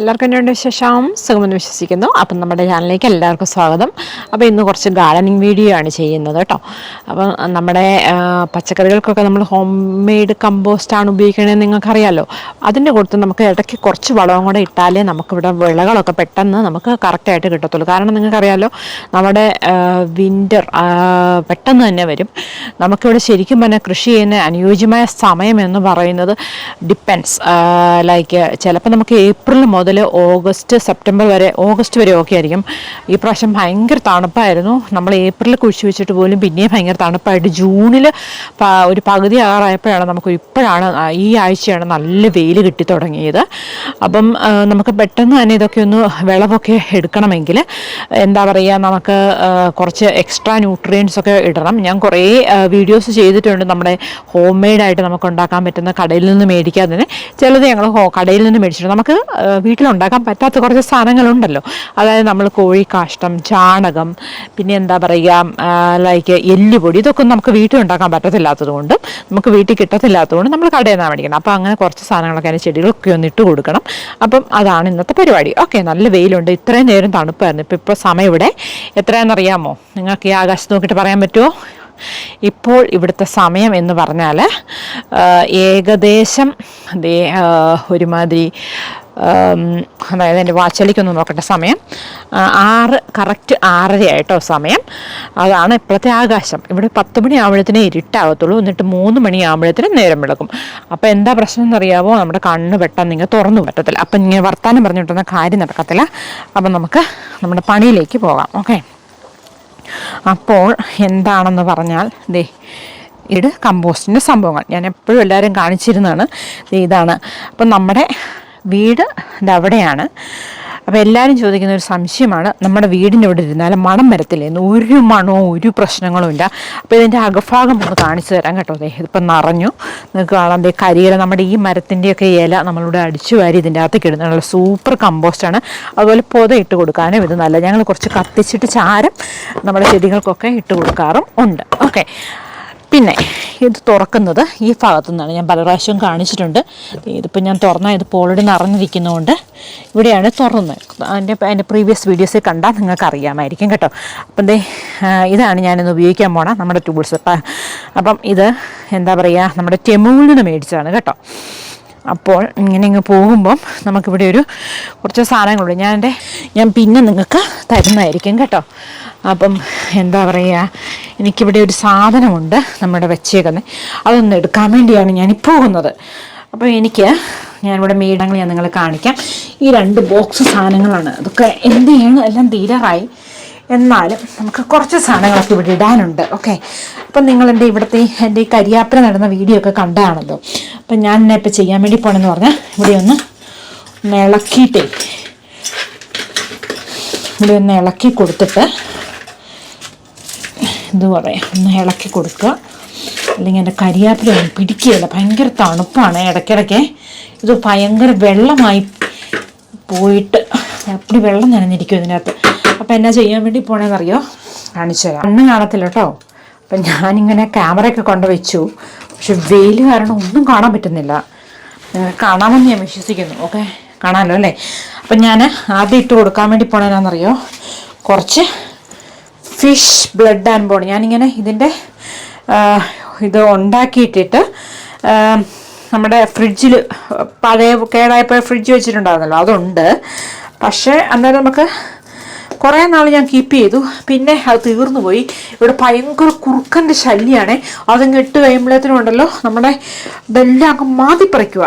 എല്ലാവർക്കും എന്റെ വിശേഷം സുഖമെന്ന് വിശ്വസിക്കുന്നു. അപ്പം നമ്മുടെ ചാനലിലേക്ക് എല്ലാവർക്കും സ്വാഗതം. അപ്പോൾ ഇന്ന് കുറച്ച് ഗാർഡനിങ് വീഡിയോ ആണ് ചെയ്യുന്നത് കേട്ടോ. അപ്പം നമ്മുടെ പച്ചക്കറികൾക്കൊക്കെ നമ്മൾ ഹോം മെയ്ഡ് കമ്പോസ്റ്റാണ് ഉപയോഗിക്കണതെന്ന് നിങ്ങൾക്കറിയാമല്ലോ അതിന്റെ കൊടുത്ത് നമുക്ക് ഇടയ്ക്ക് കുറച്ച് വളവും കൂടെ ഇട്ടാലേ നമുക്കിവിടെ വിളകളൊക്കെ പെട്ടെന്ന് നമുക്ക് കറക്റ്റായിട്ട് കിട്ടത്തുള്ളൂ. കാരണം നിങ്ങൾക്കറിയാമല്ലോ നമ്മുടെ വിന്റർ പെട്ടെന്ന് തന്നെ വരും. നമുക്കിവിടെ ശരിക്കും പറഞ്ഞാൽ കൃഷി ചെയ്യുന്ന അനുയോജ്യമായ സമയം എന്ന് പറയുന്നത് ഡിപ്പെൻസ് ലൈക്ക് ചിലപ്പോൾ നമുക്ക് ഏപ്രിൽ മുതൽ ഓഗസ്റ്റ് സെപ്റ്റംബർ വരെ ഓഗസ്റ്റ് വരെ ഒക്കെ ആയിരിക്കും. ഈ പ്രാവശ്യം ഭയങ്കര തണുപ്പായിരുന്നു. നമ്മൾ ഏപ്രിൽ കുഴിച്ച് വെച്ചിട്ട് പോലും പിന്നെയും ഭയങ്കര തണുപ്പായിട്ട് ജൂണിൽ ഒരു പകുതി ആറായപ്പോഴാണ് നമുക്ക് ഇപ്പോഴാണ് ഈ ആഴ്ചയാണ് നല്ല വെയിൽ കിട്ടി തുടങ്ങിയത്. അപ്പം നമുക്ക് പെട്ടെന്ന് തന്നെ ഇതൊക്കെ ഒന്ന് വിളവൊക്കെ എടുക്കണമെങ്കിൽ എന്താ പറയുക നമുക്ക് കുറച്ച് എക്സ്ട്രാ ന്യൂട്രിയൻസ് ഒക്കെ ഇടണം. ഞാൻ കുറേ വീഡിയോസ് ചെയ്തിട്ടുണ്ട് നമ്മുടെ ഹോം മെയ്ഡായിട്ട് നമുക്ക് ഉണ്ടാക്കാൻ പറ്റുന്ന കടയിൽ നിന്ന് മേടിക്കാതെ തന്നെ ചിലത് ഞങ്ങൾ കടയിൽ നിന്ന് മേടിച്ചിട്ടുണ്ട്. നമുക്ക് വീട്ടിലുണ്ടാക്കാൻ പറ്റാത്ത കുറച്ച് സാധനങ്ങളുണ്ടല്ലോ. അതായത് നമ്മൾ കോഴി കാഷ്ടം ചാണകം പിന്നെ എന്താ പറയുക ലൈക്ക് എല്ലുപൊടി ഇതൊക്കെ നമുക്ക് വീട്ടിൽ ഉണ്ടാക്കാൻ പറ്റത്തില്ലാത്തതുകൊണ്ട് നമുക്ക് വീട്ടിൽ കിട്ടത്തില്ലാത്തതുകൊണ്ട് നമ്മൾ കടയിൽ നിന്നാണ് മേടിക്കണം അപ്പോൾ അങ്ങനെ കുറച്ച് സാധനങ്ങളൊക്കെ അതിന് ചെടികളൊക്കെ ഒന്ന് ഇട്ട് കൊടുക്കണം. അപ്പം അതാണ് ഇന്നത്തെ പരിപാടി. ഓക്കെ നല്ല വെയിലുണ്ട്. ഇത്രയും നേരം തണുപ്പായിരുന്നു. ഇപ്പോൾ ഇപ്പോൾ സമയം ഇവിടെ. എത്രയാണെന്നറിയാമോ നിങ്ങൾക്ക് ഈ ആകാശത്ത് നോക്കിയിട്ട് പറയാൻ പറ്റുമോ? ഇപ്പോൾ ഇവിടുത്തെ സമയം എന്ന് പറഞ്ഞാൽ ഏകദേശം ദേ ഒരുമാതിരി അതായത് എന്റെ വാച്ചലിക്കൊന്ന് നോക്കട്ടെ സമയം. ആറ് കറക്റ്റ് ആറര ആയിട്ടോ സമയം. അതാണ് ഇപ്പോഴത്തെ ആകാശം. ഇവിടെ പത്ത് മണി ആകുമ്പോഴത്തേനേ ഇരുട്ടാകത്തുള്ളൂ എന്നിട്ട് മൂന്ന് മണി ആകുമ്പോഴത്തേനും നേരം വിളക്കും. അപ്പോൾ എന്താ പ്രശ്നം എന്നറിയാവോ? നമ്മുടെ കണ്ണ് പെട്ടെന്ന് നിങ്ങൾ തുറന്നു പറ്റത്തില്ല. അപ്പം ഇങ്ങനെ വർത്താനം പറഞ്ഞിട്ടൊന്ന കാര്യം നടക്കത്തില്ല. അപ്പം നമുക്ക് നമ്മുടെ പണിയിലേക്ക് പോകാം. ഓക്കെ? അപ്പോൾ എന്താണെന്ന് പറഞ്ഞാൽ ദേ ഇത് കമ്പോസ്റ്റിന്റെ സംഭവങ്ങൾ. ഞാൻ എപ്പോഴും എല്ലാവരും കാണിച്ചിരുന്നതാണ്. ഇതാണ്. അപ്പം നമ്മുടെ വീട് അവിടെയാണ്. അപ്പോൾ എല്ലാവരും ചോദിക്കുന്ന ഒരു സംശയമാണ് നമ്മുടെ വീടിന്റെ ഇവിടെ ഇരുന്നാൽ മണം വരത്തില്ലെന്ന് ഒരു മണവും ഒരു പ്രശ്നങ്ങളും ഇല്ല. അപ്പോൾ ഇതിന്റെ അകഭാഗം ഒന്ന് കാണിച്ചു തരാം കേട്ടോ. അതെ ഇതിപ്പം നിറഞ്ഞു. നിങ്ങൾക്ക് കാണാം ദേ കരിയില നമ്മുടെ ഈ മരത്തിന്റെയൊക്കെ ഇല നമ്മളിവിടെ അടിച്ചു വാരി ഇതിന്റെ അകത്തേക്ക് ഇടുന്നുള്ള സൂപ്പർ കമ്പോസ്റ്റാണ്. അതുപോലെ പൊത ഇട്ട് കൊടുക്കാനും ഇത് നല്ല. ഞങ്ങൾ കുറച്ച് കത്തിച്ചിട്ട് ചാരം നമ്മുടെ ചെടികൾക്കൊക്കെ ഇട്ട് കൊടുക്കാറും ഉണ്ട്. ഓക്കെ. പിന്നെ ഇത് തുറക്കുന്നത് ഈ ഭാഗത്തു നിന്നാണ് ഞാൻ പല പ്രാവശ്യവും കാണിച്ചിട്ടുണ്ട്. ഇതിപ്പോൾ ഞാൻ തുറന്നാൽ ഇതിപ്പോൾ ഓൾറെഡി നിറഞ്ഞിരിക്കുന്നതുകൊണ്ട് ഇവിടെയാണ് തുറന്നത്. അതിന്റെ അതിന്റെ പ്രീവിയസ് വീഡിയോസിൽ കണ്ടാൽ നിങ്ങൾക്ക് അറിയാമായിരിക്കും കേട്ടോ. അപ്പം ദേ ഇതാണ് ഞാനിന്ന് ഉപയോഗിക്കാൻ പോണ നമ്മുടെ ടൂൾസ് അപ്പം ഇത് എന്താ പറയുക നമ്മുടെ ടെമൂളിന് മേടിച്ചാണ് കേട്ടോ. അപ്പോൾ ഇങ്ങനെ ഇങ്ങ് പോകുമ്പം നമുക്കിവിടെ ഒരു കുറച്ച് സാധനങ്ങളുണ്ട്. ഞാൻ എന്റെ ഞാൻ പിന്നെ നിങ്ങൾക്ക് തരുന്നതായിരിക്കും കേട്ടോ. അപ്പം എന്താ പറയുക എനിക്കിവിടെ ഒരു സാധനമുണ്ട് നമ്മുടെ വെച്ചേക്കുന്നത്. അതൊന്ന് എടുക്കാൻ വേണ്ടിയാണ് ഞാൻ പോകുന്നത്. അപ്പോൾ എനിക്ക് ഞാനിവിടെ മീടങ്ങൾ ഞാൻ നിങ്ങളെ കാണിക്കാം. ഈ രണ്ട് ബോക്സ് സാധനങ്ങളാണ്. അതൊക്കെ എന്ത് ചെയ്യണം? എല്ലാം തീരാറായി എന്നാലും നമുക്ക് കുറച്ച് സാധനങ്ങളൊക്കെ ഇവിടെ ഇടാനുണ്ട് ഓക്കെ അപ്പം നിങ്ങൾ എന്റെ ഇവിടുത്തെ എന്റെ ഈ കരിയാപ്പിന് നടന്ന വീഡിയോ ഒക്കെ കണ്ടാണല്ലോ അപ്പം ഞാൻ എന്നെ ഇപ്പം ചെയ്യാൻ വേണ്ടി പോണെന്ന് പറഞ്ഞാൽ ഇവിടെ ഒന്ന് ഒന്ന് ഇളക്കിയിട്ടേ. ഇവിടെ ഒന്ന് ഇളക്കി കൊടുത്തിട്ട് എന്ത് പറയാം ഒന്ന് ഇളക്കി കൊടുക്കുക. അല്ലെങ്കിൽ എന്റെ കരിയാപ്പില ഒന്നും പിടിക്കുകയില്ല ഭയങ്കര തണുപ്പാണ് ഇടയ്ക്കിടയ്ക്ക്. ഇത് ഭയങ്കര വെള്ളമായി പോയിട്ട് അപ്പടി വെള്ളം നനഞ്ഞിരിക്കും ഇതിനകത്ത്. അപ്പം എന്നാ ചെയ്യാൻ വേണ്ടി പോണേന്നറിയോ? കാണിച്ചു തരാം. കണ്ണ് കാണത്തില്ല കേട്ടോ അപ്പം ഞാനിങ്ങനെ ക്യാമറയൊക്കെ കൊണ്ട് വെച്ചു. പക്ഷെ വെയിൽ കാരണം ഒന്നും കാണാൻ പറ്റുന്നില്ല. കാണാമെന്ന് ഞാൻ വിശ്വസിക്കുന്നു. ഓക്കെ? കാണാമല്ലോ അല്ലേ? അപ്പം ഞാൻ ആദ്യം ഇട്ട് കൊടുക്കാൻ വേണ്ടി പോണേനാണെന്നറിയോ കുറച്ച് ഫിഷ് ബ്ലഡ് ആൻഡ് ബോൺ ഞാനിങ്ങനെ ഇതിന്റെ ഇത് ഉണ്ടാക്കിയിട്ടിട്ട് നമ്മുടെ ഫ്രിഡ്ജിൽ പഴയ കേടായപ്പോൾ ഫ്രിഡ്ജ് വെച്ചിട്ടുണ്ടായിരുന്നല്ലോ അതുണ്ട്. പക്ഷേ അന്നേരം നമുക്ക് കുറേ നാൾ ഞാൻ കീപ്പ് ചെയ്തു. പിന്നെ അത് തീർന്നു പോയി. ഇവിടെ ഭയങ്കര കുറുക്കന്റെ ശല്യമാണ് അതങ്ങ് ഇട്ട് കഴിയുമ്പോഴത്തേനുണ്ടല്ലോ നമ്മുടെ ഇതെല്ലാം അങ്ങ് മാതിപ്പറിക്കുക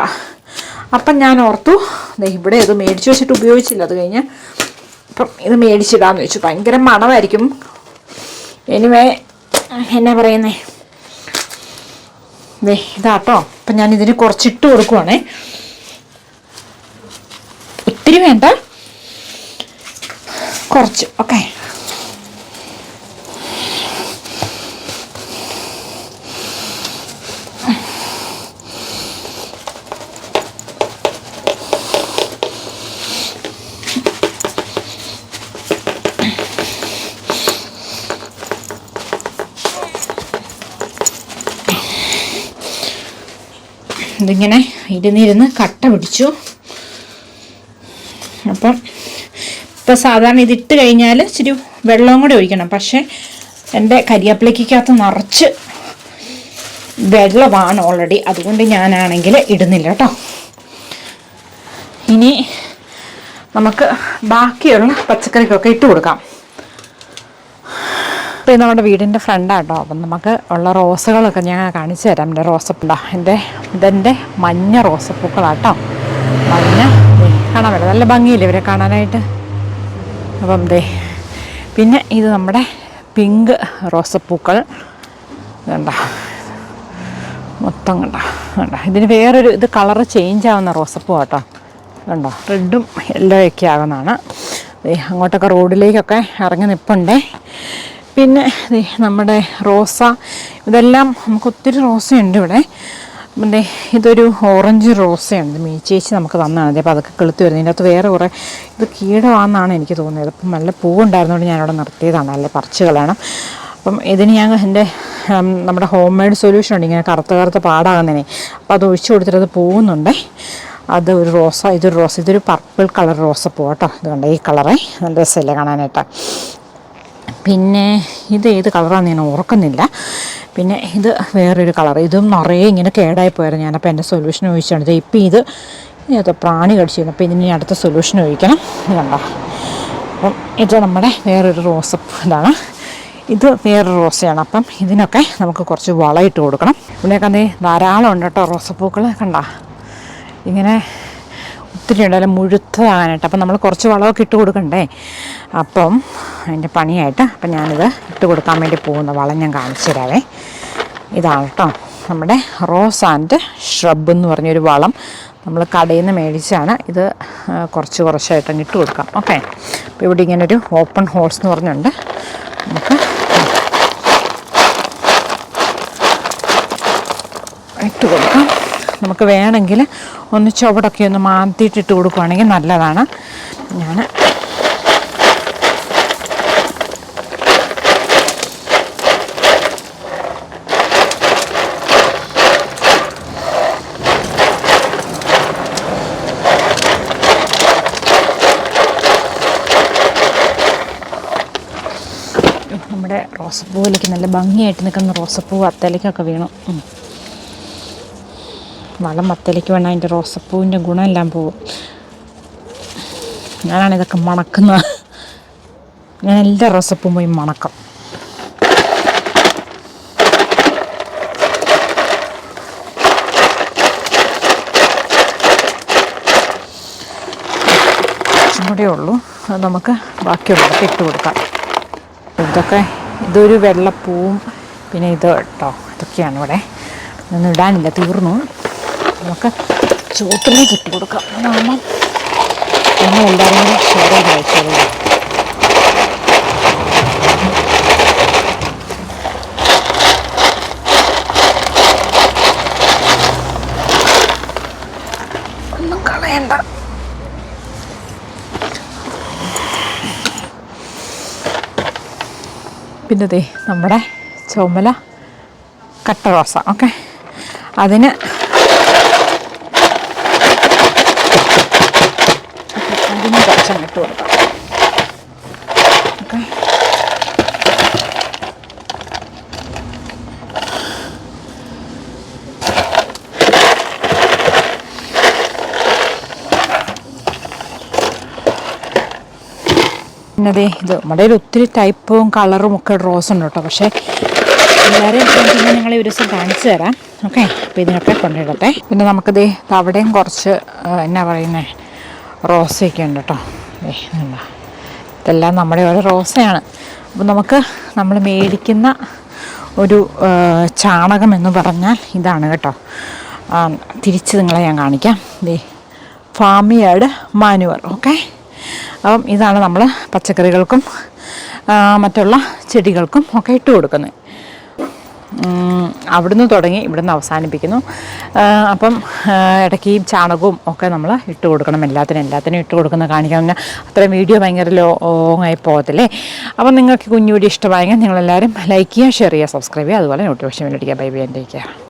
അപ്പം ഞാൻ ഓർത്തു ഇവിടെ ഇത് മേടിച്ച് വെച്ചിട്ട് ഉപയോഗിച്ചില്ല അത് കഴിഞ്ഞ് അപ്പം ഇത് മേടിച്ചിടാന്ന് വെച്ചു. ഭയങ്കര മണമായിരിക്കും. എനിവേ എന്നാ പറയുന്നേ? ദേ ഇതാട്ടോ. അപ്പം ഞാൻ ഇതിന് കുറച്ചിട്ട് കൊടുക്കുവാണേ. ഒത്തിരി വേണ്ട. കുറച്ച് ഓക്കെ. ഇതിങ്ങനെ ഇരുന്നിരുന്ന് കട്ട പിടിച്ചു. അപ്പം ഇപ്പോൾ സാധാരണ ഇതിട്ട് കഴിഞ്ഞാൽ ഇച്ചിരി വെള്ളവും കൂടി ഒഴിക്കണം. പക്ഷേ എന്റെ കരിയാപ്പിലേക്കകത്ത് നിറച്ച് വെള്ളമാണ് ഓൾറെഡി അതുകൊണ്ട് ഞാനാണെങ്കിൽ ഇടുന്നില്ല കേട്ടോ. ഇനി നമുക്ക് ബാക്കിയുള്ള പച്ചക്കറിക്കൊക്കെ ഇട്ട് കൊടുക്കാം. അപ്പോൾ ഇത് നമ്മുടെ വീടിന്റെ ഫ്രണ്ടാട്ടോ അപ്പം നമുക്ക് ഉള്ള റോസുകളൊക്കെ ഞാൻ കാണിച്ചു തരാം. എന്റെ റോസപ്പൂടാ എന്റെ ഇതെന്റെ മഞ്ഞ റോസപ്പൂക്കളാട്ടോ മഞ്ഞ. കാണാൻ പറ്റില്ല നല്ല ഭംഗിയില്ലേ ഇവരെ കാണാനായിട്ട്? അപ്പം ദേ പിന്നെ ഇത് നമ്മുടെ പിങ്ക് റോസപ്പൂക്കൾ. കണ്ട? മൊത്തം കണ്ട? കണ്ട? ഇതിന് വേറൊരു ഇത് കളറ് ചേഞ്ച് ആവുന്ന റോസപ്പൂ കേട്ടോ കണ്ടോ? റെഡും യെല്ലോ ഒക്കെ ആകുന്നതാണ് അങ്ങോട്ടൊക്കെ റോഡിലേക്കൊക്കെ ഇറങ്ങി നിൽപ്പുണ്ടേ പിന്നെ നമ്മുടെ റോസ ഇതെല്ലാം നമുക്ക് ഒത്തിരി റോസയുണ്ട് ഇവിടെ. ദേ ഇതൊരു ഓറഞ്ച് റോസയാണ് മീ ചേച്ചി നമുക്ക് തന്നതാണ് ദേ അപ്പോൾ അതൊക്കെ കെളുത്തി വരുന്നത് ഇതിന്റെ അകത്ത് വേറെ കുറേ ഇത് കീടമാണെന്നാണ് എനിക്ക് തോന്നിയത്. അപ്പം നല്ല പൂവുണ്ടായിരുന്നതുകൊണ്ട് ഞാനവിടെ നിർത്തിയതാണ്. നല്ല പറിച്ച് കളയണം അപ്പം ഇതിന് ഞാൻ എന്റെ നമ്മുടെ ഹോം മെയ്ഡ് സൊല്യൂഷൻ ഉണ്ട്. ഇങ്ങനെ കറുത്ത കറുത്ത പാടാകുന്നതിനെ. അപ്പോൾ അത് ഒഴിച്ചു കൊടുത്തിട്ട് അത് പോകുന്നുണ്ടേ അത് ഒരു റോസ ഇതൊരു റോസ ഇതൊരു പർപ്പിൾ കളർ റോസപ്പൂ കേട്ടോ. ഇത് ഈ കളറേ നല്ല രസമല്ലേ കാണാനായിട്ട്. പിന്നെ ഇത് ഏത് കളറാണെന്ന് ഞാൻ ഓർക്കുന്നില്ല. പിന്നെ ഇത് വേറൊരു കളർ. ഇതും നിറയെ ഇങ്ങനെ കേടായി പോയായിരുന്നു. ഞാനപ്പോൾ എന്റെ സൊല്യൂഷൻ ഒഴിച്ചാണ് ഇപ്പം ഇത് ഇത് പ്രാണി കടിച്ചിരുന്നു. അപ്പോൾ ഇതിന് അടുത്ത സൊല്യൂഷൻ ഒഴിക്കണം കണ്ടോ? അപ്പം ഇത് നമ്മുടെ വേറൊരു റോസ് ഇതാണ്. ഇത് വേറൊരു റോസയാണ് അപ്പം ഇതിനൊക്കെ നമുക്ക് കുറച്ച് വളമിട്ട് കൊടുക്കണം. ഇവിടെയൊക്കെ ധാരാളം ഉണ്ട് കേട്ടോ റോസപ്പൂക്കൾ കണ്ട? ഇങ്ങനെ ഒത്തിരി ഉണ്ടല്ലോ മുഴുത്തതാകാനായിട്ട് അപ്പം നമ്മൾ കുറച്ച് വളമൊക്കെ ഇട്ട് കൊടുക്കണ്ടേ? അപ്പം അതിന്റെ പണിയായിട്ട് അപ്പം ഞാനിത് ഇട്ട് കൊടുക്കാൻ വേണ്ടി പോകുന്ന വളം ഞാൻ കാണിച്ചു തരാവേ. ഇതാണ് കേട്ടോ. നമ്മുടെ റോസ് ആൻഡ് ഷ്രബ് എന്ന് പറഞ്ഞൊരു വളം നമ്മൾ കടയിൽ നിന്ന് മേടിച്ചാണ്. ഇത് കുറച്ച് കുറച്ചായിട്ട് ഇട്ട് കൊടുക്കാം. ഓക്കെ? അപ്പോൾ ഇവിടെ ഇങ്ങനെ ഒരു ഓപ്പൺ ഹോൾസ് എന്ന് പറഞ്ഞുണ്ട്. നമുക്ക് ഇട്ട് കൊടുക്കാം. നമുക്ക് വേണമെങ്കിൽ ഒന്ന് ചുവടൊക്കെ ഒന്ന് മാന്തിയിട്ടിട്ട് കൊടുക്കുവാണെങ്കിൽ നല്ലതാണ് ഞാൻ നമ്മുടെ റോസപ്പൂവിലേക്ക് നല്ല ഭംഗിയായിട്ട് നിൽക്കുന്ന റോസപ്പൂ അത്തലേക്കൊക്കെ വീണു. വളം വത്തലേക്ക് വേണം അതിന്റെ റോസപ്പൂവിന്റെ ഗുണമെല്ലാം പോവും. ഞാനാണ് ഇതൊക്കെ മണക്കുന്നത് ഞാൻ എല്ലാ റോസപ്പൂവും പോയി മണക്കാം. കൂടെ ഉള്ളൂ. അത് നമുക്ക് ബാക്കിയുള്ളതൊക്കെ ഇട്ട് കൊടുക്കാം. ഇതൊക്കെ ഇതൊരു വെള്ളപ്പൂവും പിന്നെ ഇത് കേട്ടോ ഇതൊക്കെയാണ് ഇവിടെ. ഇതൊന്നും ഇടാനില്ല തീർന്നു. നമുക്ക് ചുവട്ടിലേക്ക് ഇട്ട് കൊടുക്കാം. അതാകുമ്പം നമ്മളെല്ലാവരും കൂടി ഷെയർ ചെയ്ത് കഴിച്ചോളൂ. പിന്നെ ദേ നമ്മുടെ ചുമല കട്ട റോസ ഓക്കെ? അതിന് അതിന് അങ്ങോട്ട് കൊടുക്കാം. പിന്നതെ ഇത് നമ്മുടെ ഒത്തിരി ടൈപ്പും കളറും ഒക്കെ റോസ് ഉണ്ട് കേട്ടോ. പക്ഷേ എല്ലാവരെയും പിന്നെ നിങ്ങളെ ഒരു ദിവസം കാണിച്ചു തരാം. ഓക്കെ. അപ്പോൾ ഇതിനൊക്കെ കൊണ്ടിടട്ടെ പിന്നെ നമുക്കിത് അവിടെയും കുറച്ച് എന്നാ പറയുന്നത് റോസയൊക്കെ ഉണ്ട് കേട്ടോ. ഇതെല്ലാം നമ്മുടെ ഒരു റോസയാണ്. അപ്പോൾ നമുക്ക് നമ്മൾ മേടിക്കുന്ന ഒരു ചാണകം എന്ന് പറഞ്ഞാൽ ഇതാണ് കേട്ടോ. തിരിച്ച് നിങ്ങളെ ഞാൻ കാണിക്കാം. ദേ ഫാമിയാട് മാനുവർ ഓക്കെ? അപ്പം ഇതാണ് നമ്മൾ പച്ചക്കറികൾക്കും മറ്റുള്ള ചെടികൾക്കും ഒക്കെ ഇട്ട് കൊടുക്കുന്നത്. അവിടുന്ന് തുടങ്ങി ഇവിടുന്ന് അവസാനിപ്പിക്കുന്നു. അപ്പം ഇടയ്ക്ക് ഈ ചാണകവും ഒക്കെ നമ്മൾ ഇട്ട് കൊടുക്കണം. എല്ലാത്തിനും എല്ലാത്തിനും ഇട്ട് കൊടുക്കുന്ന കാണിക്കാൻ പറഞ്ഞാൽ അത്രയും വീഡിയോ ഭയങ്കര ലോങ് ആയി പോകത്തില്ലേ? അപ്പം നിങ്ങൾക്ക് കുഞ്ഞു വീഡിയോ ഇഷ്ടമായെങ്കിൽ നിങ്ങളെല്ലാവരും ലൈക്ക് ചെയ്യുക ഷെയർ ചെയ്യുക സബ്സ്ക്രൈബ് ചെയ്യുക. അതുപോലെ നോട്ടിഫിക്കേഷൻ വേണ്ടിയിരിക്കുക ബൈ ബൈ എന്റെ